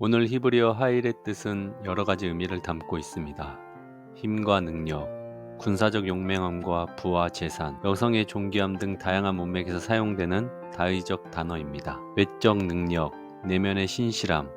오늘 히브리어 하일의 뜻은 여러 가지 의미를 담고 있습니다. 힘과 능력, 군사적 용맹함과 부와 재산, 여성의 존귀함 등 다양한 문맥에서 사용되는 다의적 단어입니다. 외적 능력, 내면의 신실함,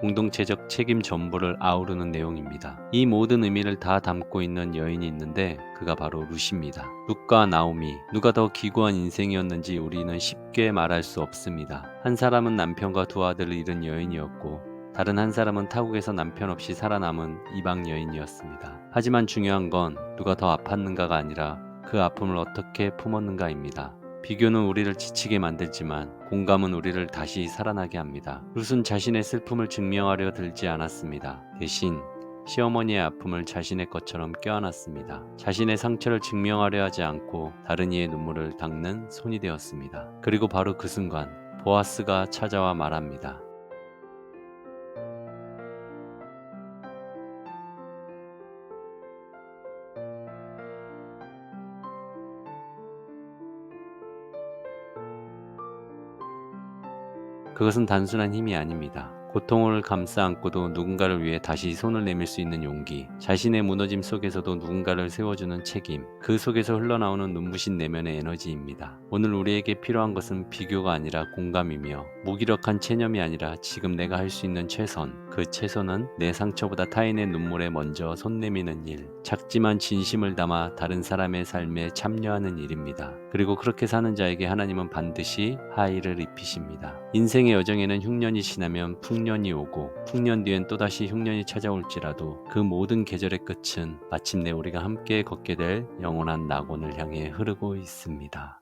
공동체적 책임 전부를 아우르는 내용입니다. 이 모든 의미를 다 담고 있는 여인이 있는데 그가 바로 루시입니다. 룻과 나오미, 누가 더 기구한 인생이었는지 우리는 쉽게 말할 수 없습니다. 한 사람은 남편과 두 아들을 잃은 여인이었고 다른 한 사람은 타국에서 남편 없이 살아남은 이방 여인이었습니다. 하지만 중요한 건 누가 더 아팠는가가 아니라 그 아픔을 어떻게 품었는가입니다. 비교는 우리를 지치게 만들지만 공감은 우리를 다시 살아나게 합니다. 룻은 자신의 슬픔을 증명하려 들지 않았습니다. 대신 시어머니의 아픔을 자신의 것처럼 껴안았습니다. 자신의 상처를 증명하려 하지 않고 다른 이의 눈물을 닦는 손이 되었습니다. 그리고 바로 그 순간 보아스가 찾아와 말합니다. 그것은 단순한 힘이 아닙니다. 고통을 감싸 안고도 누군가를 위해 다시 손을 내밀 수 있는 용기, 자신의 무너짐 속에서도 누군가를 세워주는 책임, 그 속에서 흘러나오는 눈부신 내면의 에너지입니다. 오늘 우리에게 필요한 것은 비교가 아니라 공감이며 무기력한 체념이 아니라 지금 내가 할 수 있는 최선, 그 최선은 내 상처보다 타인의 눈물에 먼저 손 내미는 일, 작지만 진심을 담아 다른 사람의 삶에 참여하는 일입니다. 그리고 그렇게 사는 자에게 하나님은 반드시 하의를 입히십니다. 인생의 여정에는 흉년이 지나면 풍년이 오고 풍년 뒤엔 또다시 흉년이 찾아올지라도 그 모든 계절의 끝은 마침내 우리가 함께 걷게 될 영원한 낙원을 향해 흐르고 있습니다.